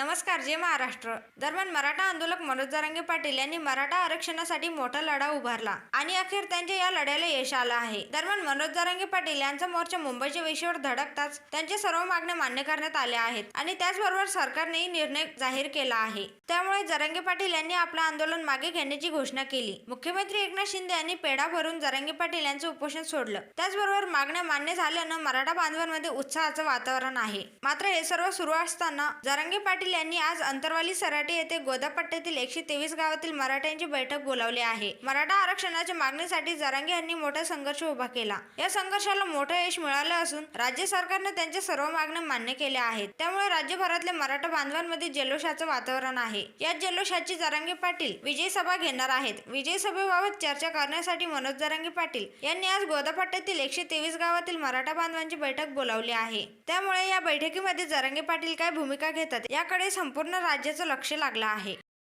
नमस्कार जय महाराष्ट्र. दरम्यान मराठा आंदोलक मनोज जरांगे पाटील यांनी मराठा आरक्षणासाठी मोठा लढा उभारला आणि अखेर त्यांच्या या लढ्याला यश आलं आहे. दरम्यान मनोज जरांगे पाटील यांचा मोर्चा मुंबईच्या वेशीवर धडकताच त्यांच्या सर्व मागण्या मान्य करण्यात आल्या आहेत आणि त्याचबरोबर सरकारनेही निर्णय जाहीर केला आहे. त्यामुळे जरांगे पाटील यांनी आपलं आंदोलन मागे घेण्याची घोषणा केली. मुख्यमंत्री एकनाथ शिंदे यांनी पेढा भरून जरांगे पाटील यांचं उपोषण सोडलं. त्याचबरोबर मागण्या मान्य झाल्यानं मराठा बांधवांमध्ये उत्साहाचं वातावरण आहे. मात्र हे सर्व सुरू असताना जरांगे पाटील यांनी आज अंतरवाली सराटे येथे गोदापट्ट्यातील एकशे तेवीस गावातील मराठ्यांची बैठक बोलावली आहे. मराठा आरक्षणाच्या मागणीसाठी जरांगे यांनी मोठा संघर्ष उभा केला. या संघर्षाला मोठं यश मिळालं असून राज्य सरकारने त्यांच्या सर्व मागण्या मान्य केल्या आहेत. त्यामुळे राज्यभरातल्या मराठा बांधवांमध्ये जल्लोषाचं वातावरण आहे. या जल्लोषाची जरांगे पाटील विजय सभा घेणार आहेत. विजय सभेबाबत चर्चा करण्यासाठी मनोज जरांगे पाटील यांनी आज गोदापट्ट्यातील एकशे तेवीस गावातील मराठा बांधवांची बैठक बोलावली आहे. त्यामुळे या बैठकीमध्ये जरांगे पाटील काय भूमिका घेतात याकडे याकडे संपूर्ण राज्याचं लक्ष लागलं आहे.